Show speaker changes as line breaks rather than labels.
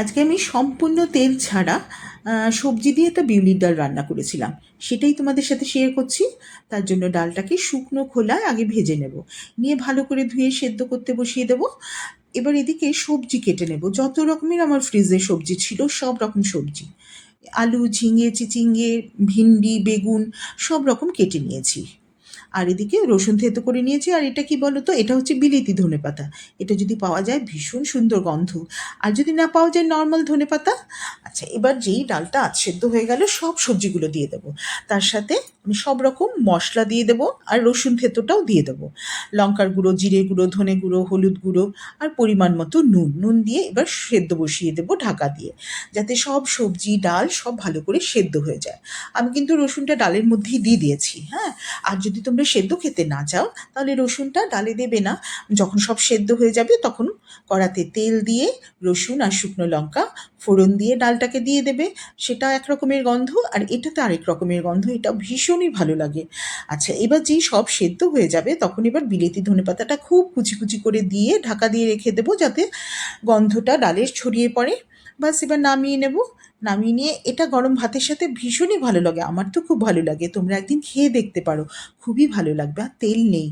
আজকে আমি সম্পূর্ণ তেল ছাড়া সবজি দিয়ে একটা বিউলির ডাল রান্না করেছিলাম। সেটাই তোমাদের সাথে শেয়ার করছি। তার জন্য ডালটাকে শুকনো খোলায় আগে ভেজে নেব। নিয়ে ভালো করে ধুয়ে সেদ্ধ করতে বসিয়ে দেব। এবার এদিকে সবজি কেটে নেব। যত রকমের আমার ফ্রিজে সবজি ছিল, সব রকম সবজি। আলু, ঝিঙে, চিচিঙ্গে, ভিন্ডি, বেগুন, সব রকম কেটে নিয়েছি। আর এদিকে রসুন থেতো করে নিয়েছি, আর এটা কি বলো তো এটা হচ্ছে বিলিতি ধনে পাতা এটা যদি পাওয়া যায় ভীষণ সুন্দর গন্ধ। আর যদি না পাওয়া যায় নর্মাল ধনে পাতা আচ্ছা এবার যেই ডালটা আধ সেদ্ধ হয়ে গেল, সব সবজিগুলো দিয়ে দেবো। তার সাথে আমি সব রকম মশলা দিয়ে দেবো, আর রসুন থেতোটাও দিয়ে দেবো। লঙ্কার গুঁড়ো, জিরে গুঁড়ো, ধনে গুঁড়ো, হলুদ গুঁড়ো, আর পরিমাণ মতো নুন। নুন দিয়ে এবার সেদ্ধ বসিয়ে দেবো ঢাকা দিয়ে, যাতে সব সবজি, ডাল সব ভালো করে সেদ্ধ হয়ে যায়। আমি কিন্তু রসুনটা ডালের মধ্যেই দিয়ে দিয়েছি হ্যাঁ? আর যদি তোমরা সেদ্ধ খেতে না চাও, তাহলে রসুনটা ডালে দেবে না। যখন সব সেদ্ধ হয়ে যাবে, তখন কড়াতে তেল দিয়ে রসুন আর শুকনো লঙ্কা ফোড়ন দিয়ে ডালটাকে দিয়ে দেবে। সেটা এক রকমের গন্ধ, আর এটাতে আরেক রকমের গন্ধ এটা ভীষণই ভালো লাগে। আচ্ছা এবার যেই সব সেদ্ধ হয়ে যাবে, তখন এবার বিলেতি ধনেপাতাটা খুব কুচি কুচি করে দিয়ে ঢাকা দিয়ে রেখে দেবো, যাতে গন্ধটা ডালের ছড়িয়ে পড়ে। বাস এবার নামিয়ে নেব। নামিয়ে নিয়ে এটা গরম ভাতের সাথে ভীষণই ভালো লাগে। আমার তো খুব ভালো লাগে। তোমরা একদিন খেয়ে দেখতে পারো। খুবই ভালো লাগবে আর তেল নেই।